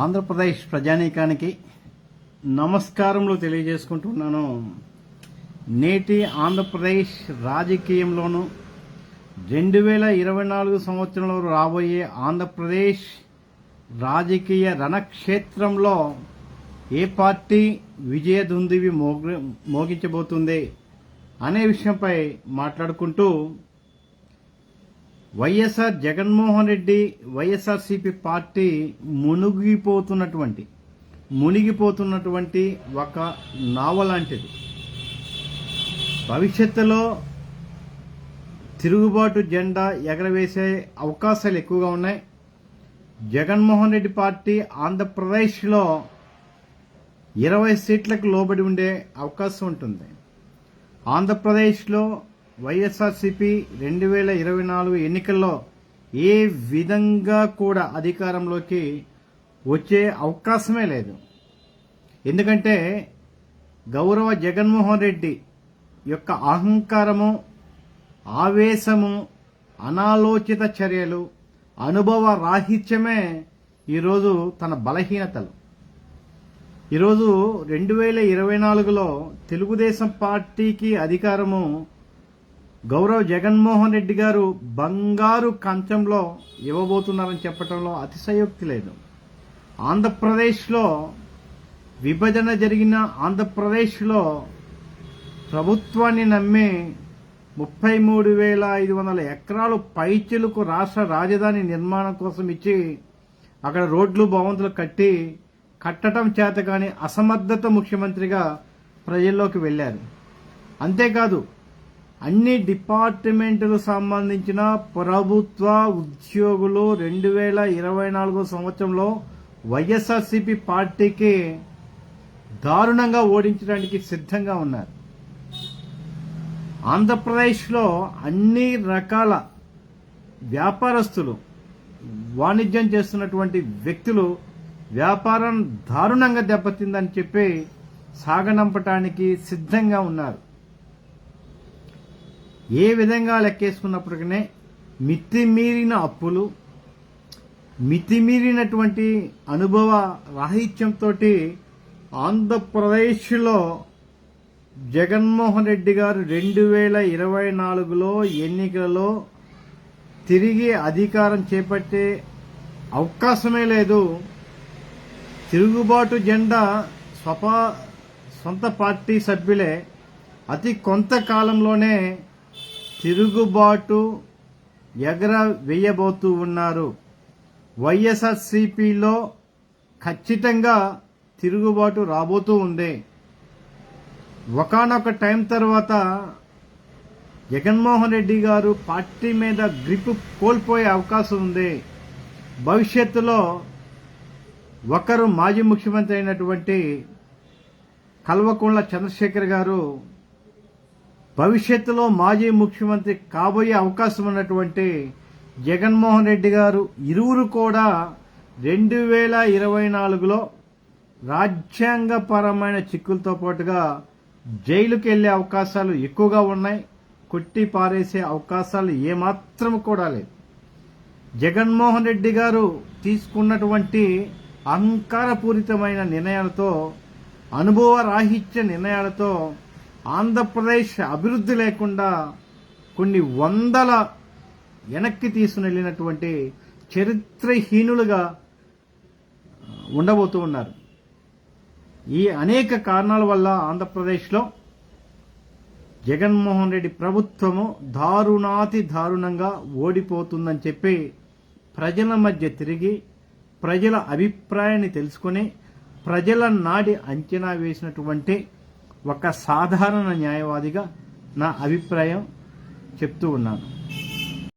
ఆంధ్రప్రదేశ్ ప్రజానీకానికి నమస్కారములు తెలియజేసుకుంటున్నాను. నేటి ఆంధ్రప్రదేశ్ రాజకీయంలోనూ రెండు వేల ఇరవై నాలుగు సంవత్సరంలో రాబోయే ఆంధ్రప్రదేశ్ రాజకీయ రణక్షేత్రంలో ఏ పార్టీ విజయదుందివి మోగి మోగించబోతుంది అనే విషయంపై మాట్లాడుకుంటూ YSR Jagan Mohan Reddy YSRCP party మునిగిపోతున్నటువంటి మునిగిపోతున్నటువంటి ఒక నావ లాంటిది. భవిష్యత్తులో తిరుగుబాటు జెండా ఎగరవేసే అవకాశాలు ఎక్కువగా ఉన్నాయి. జగన్మోహన్ రెడ్డి పార్టీ ఆంధ్రప్రదేశ్లో ఇరవై సీట్లకు లోబడి ఉండే అవకాశం ఉంటుంది. ఆంధ్రప్రదేశ్లో వైఎస్ఆర్సీపీ రెండు వేల ఇరవై నాలుగు ఎన్నికల్లో ఏ విధంగా కూడా అధికారంలోకి వచ్చే అవకాశమే లేదు. ఎందుకంటే గౌరవ జగన్మోహన్ రెడ్డి యొక్క అహంకారము ఆవేశము అనాలోచిత చర్యలు అనుభవ రాహిత్యమే ఈరోజు తన బలహీనతలు. ఈరోజు రెండు వేల ఇరవై నాలుగులో తెలుగుదేశం పార్టీకి అధికారము గౌరవ్ జగన్మోహన్ రెడ్డి గారు బంగారు కంచంలో ఇవ్వబోతున్నారని చెప్పడంలో అతిశయోక్తి లేదు. ఆంధ్రప్రదేశ్లో విభజన జరిగిన ఆంధ్రప్రదేశ్లో ప్రభుత్వాన్ని నమ్మి ముప్పై మూడు వేల ఐదు వందల ఎకరాలు పైచిలుకు రాష్ట్ర రాజధాని నిర్మాణం కోసం ఇచ్చి అక్కడ రోడ్లు భవంతులు కట్టి కట్టడం చేత కాని అసమర్థత ముఖ్యమంత్రిగా ప్రజల్లోకి వెళ్ళారు. అంతేకాదు అన్ని డిపార్ట్మెంట్లు సంబంధించిన ప్రభుత్వ ఉద్యోగులు రెండు వేల ఇరవై నాలుగో సంవత్సరంలో వైఎస్ఆర్సీపీ పార్టీకి దారుణంగా ఓడించడానికి సిద్ధంగా ఉన్నారు. ఆంధ్రప్రదేశ్లో అన్ని రకాల వ్యాపారస్తులు వాణిజ్యం చేస్తున్నటువంటి వ్యక్తులు వ్యాపారం దారుణంగా దెబ్బతిందని చెప్పి సాగనంపటానికి సిద్ధంగా ఉన్నారు. ఏ విధంగా లెక్కేసుకున్నప్పటికీ మితిమీరిన అప్పులు మితిమీరినటువంటి అనుభవ రాహిత్యంతో ఆంధ్రప్రదేశ్లో జగన్మోహన్ రెడ్డి గారు రెండు వేల ఇరవై నాలుగులో ఎన్నికలలో తిరిగి అధికారం చేపట్టే అవకాశమే లేదు. తిరుగుబాటు జెండా స్వపా సొంత పార్టీ సభ్యులే అతి కొంతకాలంలోనే తిరుగుబాటు ఎగర వేయబోతూ ఉన్నారు. వైఎస్ఆర్సీపీలో ఖచ్చితంగా తిరుగుబాటు రాబోతూ ఉంది. ఒకనొక టైం తర్వాత జగన్మోహన్ రెడ్డి గారు పార్టీ మీద గ్రిప్ కోల్పోయే అవకాశం ఉంది. భవిష్యత్తులో ఒకరు మాజీ ముఖ్యమంత్రి అయినటువంటి కల్వకుంట్ల చంద్రశేఖర్ గారు భవిష్యత్తులో మాజీ ముఖ్యమంత్రి కాబోయే అవకాశం ఉన్నటువంటి జగన్మోహన్ రెడ్డి గారు ఇరువురు కూడా రెండు వేల ఇరవై నాలుగులో రాజ్యాంగపరమైన చిక్కులతో పాటుగా జైలుకి వెళ్ళే అవకాశాలు ఎక్కువగా ఉన్నాయి. కొట్టి పారేసే అవకాశాలు ఏమాత్రం కూడా లేదు జగన్మోహన్ రెడ్డి గారు తీసుకున్నటువంటి అహంకారపూరితమైన నిర్ణయాలతో అనుభవ రాహిత్య నిర్ణయాలతో ఆంధ్రప్రదేశ్ అభివృద్ధి లేకుండా కొన్ని వందల వెనక్కి తీసుకుని వెళ్ళినటువంటి చరిత్రహీనులుగా ఉండబోతూ ఉన్నారు. ఈ అనేక కారణాల వల్ల ఆంధ్రప్రదేశ్లో జగన్మోహన్ రెడ్డి ప్రభుత్వము దారుణాతి దారుణంగా ఓడిపోతుందని చెప్పి ప్రజల మధ్య తిరిగి ప్రజల అభిప్రాయాన్ని తెలుసుకుని ప్రజల నాడి అంచనా వేసినటువంటి ఒక సాధారణ న్యాయవాదిగా నా అభిప్రాయం చెప్తూ ఉన్నాను.